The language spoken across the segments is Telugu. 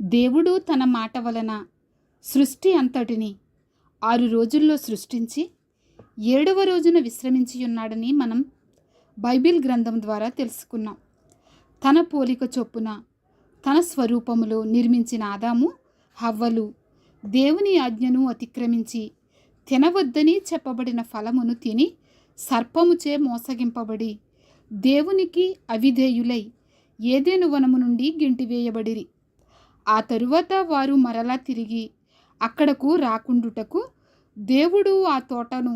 దేవుడు తన మాట వలన సృష్టి అంతటిని ఆరు రోజుల్లో సృష్టించి ఏడవ రోజున విశ్రమించి ఉన్నాడని మనం బైబిల్ గ్రంథం ద్వారా తెలుసుకున్నాం. తన పోలిక చొప్పున తన స్వరూపములో నిర్మించిన ఆదాము హవ్వలు దేవుని ఆజ్ఞను అతిక్రమించి తినవద్దని చెప్పబడిన ఫలమును తిని సర్పముచే మోసగింపబడి దేవునికి అవిధేయులై ఏదేను వనము నుండి గెంటివేయబడిరి. ఆ తరువాత వారు మరలా తిరిగి అక్కడకు రాకుండుటకు దేవుడు ఆ తోటను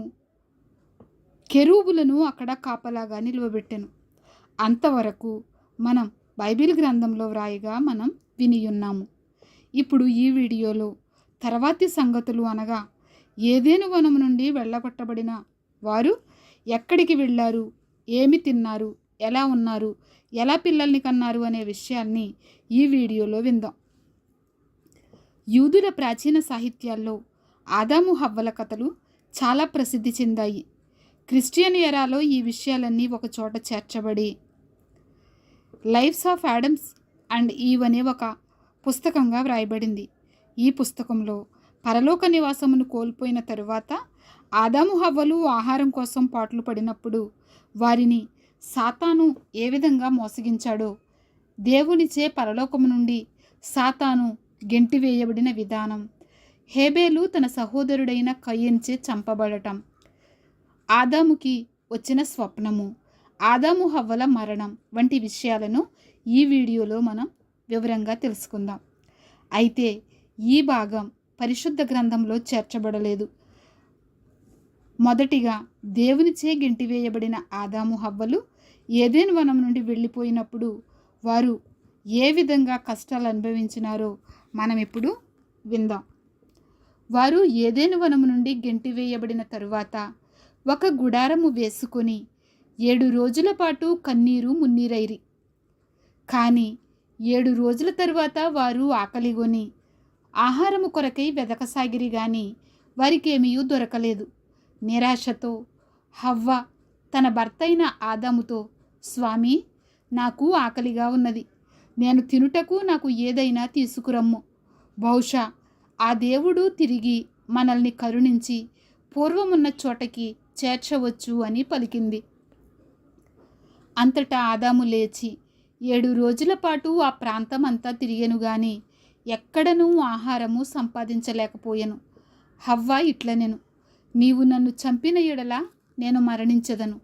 కెరూబులను అక్కడ కాపలాగా నిలువబెట్టెను. అంతవరకు మనం బైబిల్ గ్రంథంలో వ్రాయగా మనం వినియున్నాము. ఇప్పుడు ఈ వీడియోలో తర్వాతి సంగతులు అనగా ఏదేను వనము నుండి వెళ్ళగొట్టబడిన వారు ఎక్కడికి వెళ్ళారు ఏమి తిన్నారు ఎలా ఉన్నారు ఎలా పిల్లల్ని కన్నారు అనే విషయాన్ని ఈ వీడియోలో విందాం. యూదుల ప్రాచీన సాహిత్యాల్లో ఆదాము హవ్వల కథలు చాలా ప్రసిద్ధి చెందాయి. క్రిస్టియన్ ఎరాలో ఈ విషయాలన్నీ ఒక చోట చేర్చబడి lifes of Adams and Eve అనే ఒక పుస్తకంగా వ్రాయబడింది. ఈ పుస్తకంలో పరలోక నివాసమును కోల్పోయిన తరువాత ఆదాము హవ్వలు ఆహారం కోసం పాటలు పడినప్పుడు వారిని సాతాను ఏ విధంగా మోసగించాడో దేవునిచే పరలోకము నుండి సాతాను గెంటివేయబడిన విధానం. హేబేలు తన సహోదరుడైన కయ్యంచే చంపబడటం. ఆదాముకి వచ్చిన స్వప్నము ఆదాము హవ్వల మరణం వంటి విషయాలను ఈ వీడియోలో మనం వివరంగా తెలుసుకుందాం. అయితే ఈ భాగం పరిశుద్ధ గ్రంథంలో చేర్చబడలేదు. మొదటిగా దేవునిచే గెంటివేయబడిన ఆదాము హవ్వలు ఏదేన్ వనం నుండి వెళ్ళిపోయినప్పుడు వారు ఏ విధంగా కష్టాలు అనుభవించినారో మనం ఇప్పుడు విందాం. వారు ఏదేను వనము నుండి గెంటివేయబడిన తరువాత ఒక గుడారము వేసుకొని ఏడు రోజుల పాటు కన్నీరు మున్నీరైరి. కానీ ఏడు రోజుల తరువాత వారు ఆకలిగొని ఆహారము కొరకై వెదకసాగిరి గాని వారికేమీ దొరకలేదు. నిరాశతో హవ్వ తన భర్త అయిన ఆదాముతో స్వామి నాకు ఆకలిగా ఉన్నది. నేను తినుటకు నాకు ఏదైనా తీసుకురమ్ము. బహుశా ఆ దేవుడు తిరిగి మనల్ని కరుణించి పూర్వమున్న చోటకి చేర్చవచ్చు అని పలికింది. అంతటా ఆదాము లేచి ఏడు రోజుల పాటు ఆ ప్రాంతం అంతా తిరిగాను గాని ఎక్కడనూ ఆహారము సంపాదించలేకపోయాను. హవ్వ ఇట్లనెను నీవు నన్ను చంపిన ఎడల నేను మరణించదను.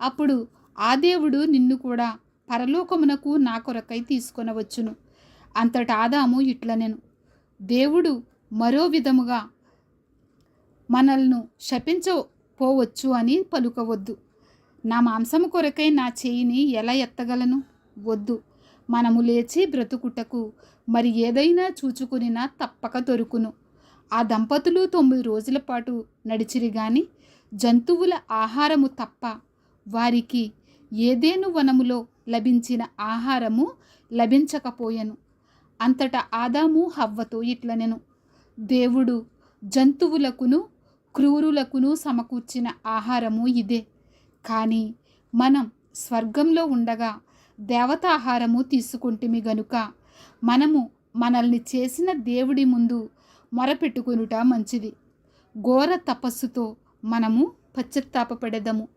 అప్పుడు ఆ దేవుడు నిన్ను కూడా పరలోకమునకు నా కొరకై తీసుకొనవచ్చును. అంతటా ఆదాము ఇట్లనెను. దేవుడు మరో విధముగా మనల్ని శపించపోవచ్చు అని పలుకవద్దు. నా మాంసము కొరకై నా చేయిని ఎలా ఎత్తగలను? వద్దు. మనము లేచి బ్రతుకుటకు మరి ఏదైనా చూచుకునినా తప్పక దొరుకును. ఆ దంపతులు తొమ్మిది రోజుల పాటు నడిచిరి గాని జంతువుల ఆహారము తప్ప వారికి ఏదేను వనములో లభించిన ఆహారము లభించకపోయెను. అంతటా ఆదాము హవ్వతో ఇట్లనెను. దేవుడు జంతువులకును క్రూరులకును సమకూర్చిన ఆహారము ఇదే. కానీ మనం స్వర్గంలో ఉండగా దేవతాహారము తీసుకుంటుమి గనుక మనము మనల్ని చేసిన దేవుడి ముందు మొరపెట్టుకునుట మంచిది. ఘోర తపస్సుతో మనము పశ్చత్తాపడదము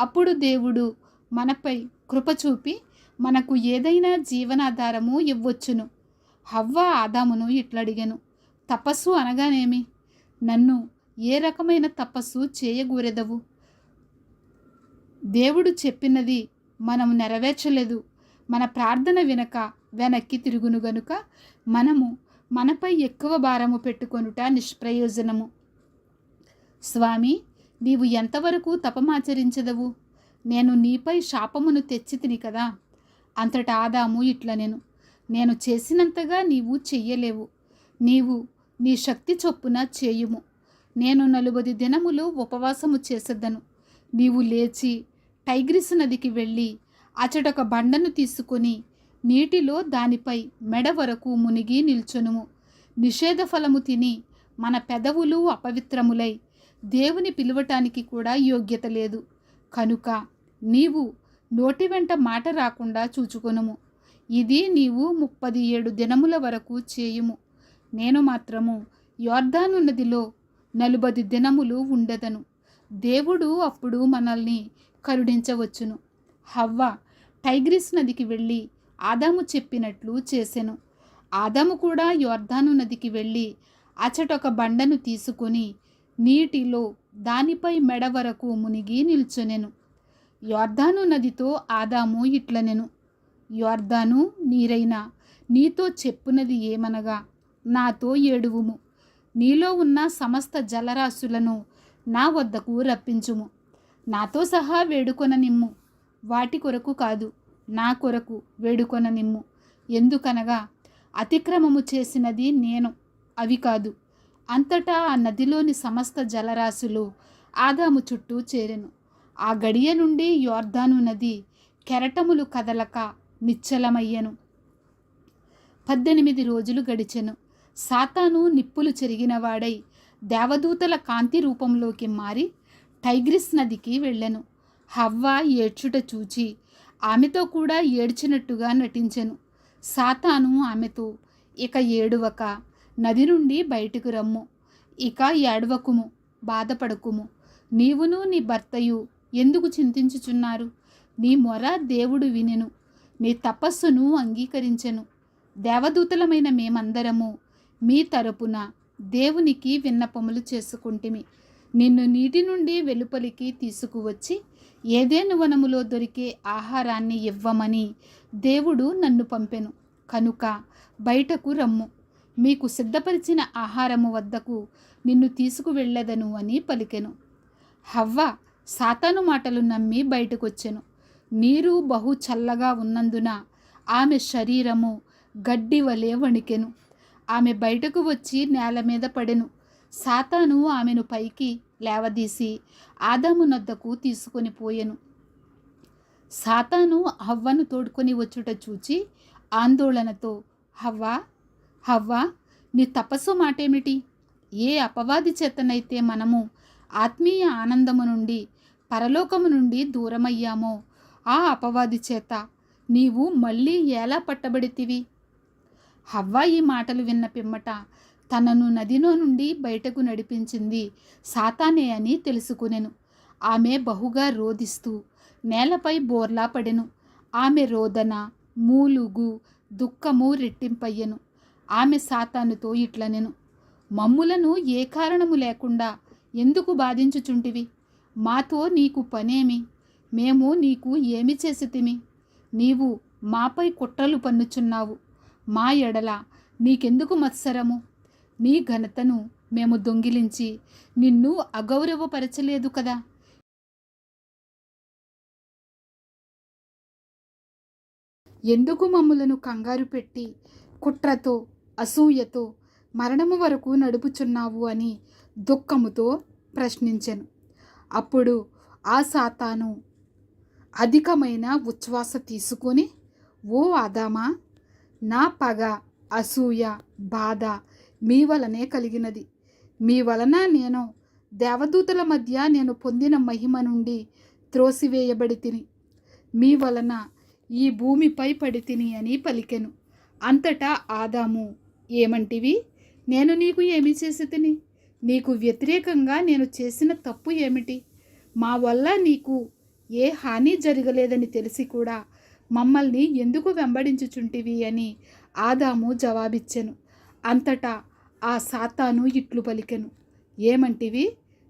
అప్పుడు దేవుడు మనపై కృప చూపి మనకు ఏదైనా జీవనాధారము ఇవ్వొచ్చును. హవ్వ ఆదామును ఇట్లడిగెను. తపస్సు అనగానేమి? నన్ను ఏ రకమైన తపస్సు చేయగూరెదవు? దేవుడు చెప్పినది మనం నెరవేర్చలేదు. మన ప్రార్థన వినక వెనక్కి తిరుగును గనుక మనము మనపై ఎక్కువ భారము పెట్టుకొనుట నిష్ప్రయోజనము. స్వామి నీవు ఎంతవరకు తపమాచరించదవు నేను నీపై శాపమును తెచ్చితిని కదా అంతటా ఆదాము ఇట్లనెను నేను చేసినంతగా నీవు చెయ్యలేవు నీవు నీ శక్తి చొప్పున చేయుము. నేను నలుబది దినములు ఉపవాసము చేసేద్దను నీవు లేచి టైగ్రిస్ నదికి వెళ్ళి అచటొక బండను తీసుకొని నీటిలో దానిపై మెడ వరకు మునిగి నిల్చొనుము. నిషేధ ఫలము తిని మన పెదవులు అపవిత్రములై దేవుని పిలవటానికి కూడా యోగ్యత లేదు. కనుక నీవు నోటి వెంట మాట రాకుండా చూచుకొనుము. ఇది నీవు ముప్పది ఏడు దినముల వరకు చేయుము. నేను మాత్రము యోర్ధాను నదిలో నలుబది దినములు ఉండదను. దేవుడు అప్పుడు మనల్ని కరుణించవచ్చును. హవ్వ టైగ్రిస్ నదికి వెళ్ళి ఆదాము చెప్పినట్లు చేసెను. ఆదాము కూడా యోర్ధాను నదికి వెళ్ళి అచటొక బండను తీసుకొని నీటిలో దానిపై మెడ వరకు మునిగి నిల్చొనెను. యోర్ధాను నదితో ఆదాము ఇట్లనెను. యోర్ధాను నీరైనా నీతో చెప్పునది ఏమనగా నాతో ఏడువుము. నీలో ఉన్న సమస్త జలరాశులను నా వద్దకు రప్పించుము. నాతో సహా వేడుకొన నిమ్ము వాటి కొరకు కాదు నా కొరకు వేడుకొన నిమ్ము ఎందుకనగా అతిక్రమము చేసినది నేను అవి కాదు. అంతటా ఆ నదిలోని సమస్త జలరాశులు ఆదాము చుట్టూ చేరెను. ఆ గడియ నుండి యోర్ధాను నది కెరటములు కదలక నిశ్చలమయ్యెను. పద్దెనిమిది రోజులు గడిచెను. సాతాను నిప్పులు చెరిగినవాడై దేవదూతల కాంతి రూపంలోకి మారి టైగ్రిస్ నదికి వెళ్ళెను. హవ్వ ఏడ్చుట చూచి ఆమెతో కూడా ఏడ్చినట్టుగా నటించెను. సాతాను ఆమెతో ఇక ఏడువక నది నుండి బయటకు రమ్ము. ఇక ఏడవకుము బాధపడకుము. నీవును నీ భర్తయు ఎందుకు చింతించుచున్నారు? నీ మొర దేవుడు వినెను. నీ తపస్సును అంగీకరించెను. దేవదూతలమైన మేమందరము మీ తరపున దేవునికి విన్నపములు చేసుకుంటిమి. నిన్ను నీటి నుండి వెలుపలికి తీసుకువచ్చి ఏదేను వనములో దొరికే ఆహారాన్ని ఇవ్వమని దేవుడు నన్ను పంపెను. కనుక బయటకు రమ్ము. మీకు సిద్ధపరిచిన ఆహారము వద్దకు నిన్ను తీసుకువెళ్ళదను అని పలికెను. హవ్వ సాతాను మాటలు నమ్మి బయటకొచ్చెను. నీరు బహు చల్లగా ఉన్నందున ఆమె శరీరము గడ్డి వలె వణికెను. ఆమె బయటకు వచ్చి నేల మీద పడెను. సాతాను ఆమెను పైకి లేవదీసి ఆదాము నద్దకు తీసుకొని పోయెను. సాతాను హవ్వను తోడుకొని వచ్చుట చూచి ఆందోళనతో హవ్వ హవ్వ నీ తపస్సు మాటేమిటి? ఏ అపవాది చేతనైతే మనము ఆత్మీయ ఆనందము నుండి పరలోకము నుండి దూరమయ్యామో. ఆ అపవాది చేత నీవు మళ్ళీ ఎలా పట్టబడితివి? హవ్వ ఈ మాటలు విన్న పిమ్మట తనను నదిలో నుండి బయటకు నడిపించింది సాతానే అని తెలుసుకునెను. ఆమె బహుగా రోదిస్తూ నేలపై బోర్లా పడెను. ఆమె రోదన మూలుగు దుఃఖము రెట్టింపయ్యెను. ఆమె సాతానుతో ఇట్లనెను. మమ్ములను ఏ కారణము లేకుండా ఎందుకు బాధించుచుంటివి? మాతో నీకు పనేమి? మేము నీకు ఏమి చేసితిమి? నీవు మాపై కుట్రలు పన్నుచున్నావు. మా ఎడల నీకెందుకు మత్సరము? నీ ఘనతను మేము దొంగిలించి నిన్ను అగౌరవపరచలేదు కదా? ఎందుకు మమ్ములను కంగారు పెట్టి కుట్రతో అసూయతో మరణము వరకు నడుపుచున్నావు అని దుఃఖముతో ప్రశ్నించెను. అప్పుడు ఆ సాతాను అధికమైన ఉచ్ఛ్వాస తీసుకొని ఓ ఆదామా నా పగ అసూయ బాధ మీ వలనే కలిగినది. మీ వలన నేను దేవదూతల మధ్య నేను పొందిన మహిమ నుండి త్రోసివేయబడి తిని మీ వలన ఈ భూమిపై పడి తిని అని పలికెను. అంతటా ఆదాము ఏమంటివి? నేను నీకు ఏమి చేసి తిని? నీకు వ్యతిరేకంగా నేను చేసిన తప్పు ఏమిటి? మా వల్ల నీకు ఏ హాని జరగలేదని తెలిసి కూడా మమ్మల్ని ఎందుకు వెంబడించుచుంటివి అని ఆదాము జవాబిచ్చెను. అంతటా ఆ సాతాను ఇట్లు పలికెను. ఏమంటివి?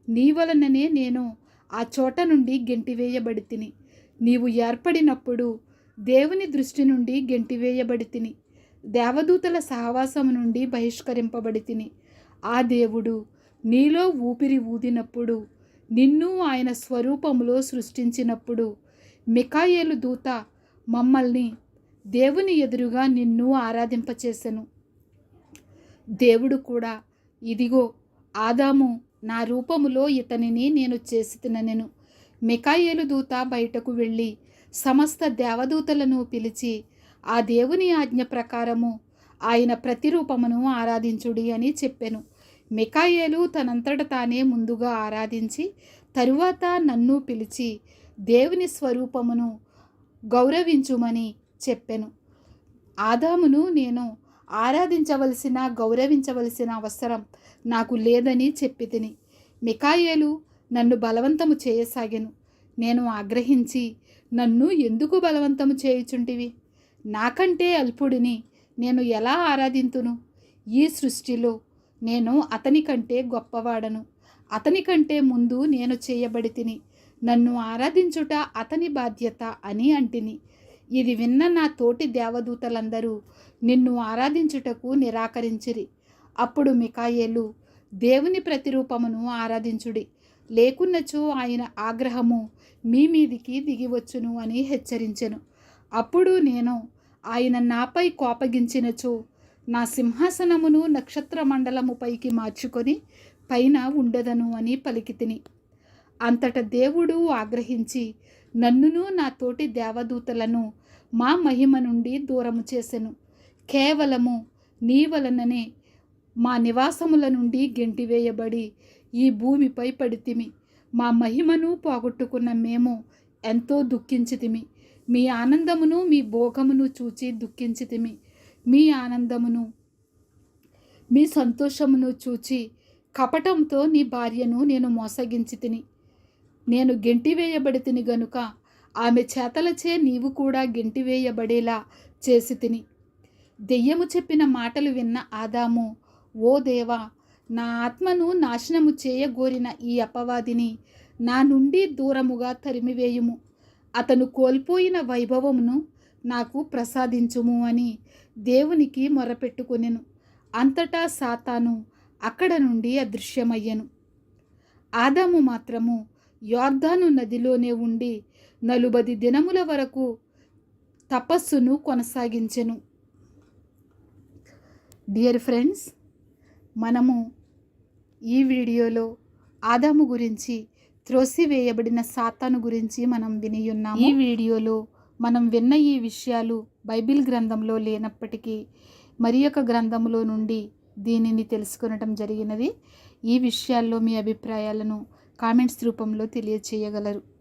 నీ వలననే నేను ఆ చోట నుండి గెంటివేయబడి తిని నీవు ఏర్పడినప్పుడు దేవుని దృష్టి నుండి గెంటివేయబడి తిని దేవదూతల సహవాసం నుండి బహిష్కరింపబడి తిని ఆ దేవుడు నీలో ఊపిరి ఊదినప్పుడు నిన్ను ఆయన స్వరూపములో సృష్టించినప్పుడు మికాయేలు దూత మమ్మల్ని దేవుని ఎదురుగా నిన్ను ఆరాధింపచేసెను. దేవుడు కూడా ఇదిగో ఆదాము నా రూపములో ఇతనిని నేను చేసి తిననెను. మికాయేలు దూత బయటకు వెళ్ళి సమస్త దేవదూతలను పిలిచి ఆ దేవుని ఆజ్ఞ ప్రకారము ఆయన ప్రతిరూపమును ఆరాధించుడి అని చెప్పెను. మికాయేలు తనంతట తానే ముందుగా ఆరాధించి తరువాత నన్ను పిలిచి దేవుని స్వరూపమును గౌరవించుమని చెప్పెను. ఆదామును నేను ఆరాధించవలసిన గౌరవించవలసిన అవసరం నాకు లేదని చెప్పి తిని మికాయేలు నన్ను బలవంతము చేయసాగెను. నేను ఆగ్రహించి నన్ను ఎందుకు బలవంతము చేయుచుంటివి? నాకంటే అల్పుడిని నేను ఎలా ఆరాధింతును? ఈ సృష్టిలో నేను అతని కంటే గొప్పవాడను. అతని కంటే ముందు నేను చేయబడి తిని నన్ను ఆరాధించుట అతని బాధ్యత అని అంటిని. ఇది విన్న నా తోటి దేవదూతలందరూ నిన్ను ఆరాధించుటకు నిరాకరించిరి. అప్పుడు మికాయేలు దేవుని ప్రతిరూపమును ఆరాధించుడి. లేకున్నచో ఆయన ఆగ్రహము మీ మీదికి దిగివచ్చును అని హెచ్చరించెను. అప్పుడు నేను ఆయన నాపై కోపగించినచో నా సింహాసనమును నక్షత్ర మండలము పైకి మార్చుకొని పైన ఉండదను అని పలికితిని. అంతట దేవుడు ఆగ్రహించి నన్నును నా తోటి దేవదూతలను మా మహిమ నుండి దూరము చేసెను. కేవలము నీ వలననే మా నివాసముల నుండి గెంటివేయబడి ఈ భూమిపై పడితిమి. మా మహిమను పోగొట్టుకున్న మేము ఎంతో దుఃఖించితిమి. మీ ఆనందమును మీ భోగమును చూచి దుఃఖించితిమి. మీ ఆనందమును మీ సంతోషమును చూచి కపటంతో నీ భార్యను నేను మోసగించి తిని నేను గెంటివేయబడి తిని గనుక ఆమె చేతలచే నీవు కూడా గెంటివేయబడేలా చేసి తిని. దెయ్యము చెప్పిన మాటలు విన్న ఆదాము ఓ దేవా నా ఆత్మను నాశనము చేయగోరిన ఈ అపవాదిని నా నుండి దూరముగా తరిమివేయుము. అతను కోల్పోయిన వైభవమును నాకు ప్రసాదించుము అని దేవునికి మొరపెట్టుకొనెను. అంతటా సాతాను అక్కడ నుండి అదృశ్యమయ్యను. ఆదాము మాత్రము యోర్ధాను నదిలోనే ఉండి నలుబది దినముల వరకు తపస్సును కొనసాగించెను. డియర్ ఫ్రెండ్స్ మనము ఈ వీడియోలో ఆదాము గురించి త్రోసివేయబడిన సాతాను గురించి మనం వినియున్నాము ఈ వీడియోలో మనం విన్న ఈ విషయాలు బైబిల్ గ్రంథంలో లేనప్పటికీ మరి యొక్క గ్రంథంలో నుండి దీనిని తెలుసుకొనటం జరిగినది. ఈ విషయాల్లో మీ అభిప్రాయాలను కామెంట్స్ రూపంలో తెలియచేయగలరు.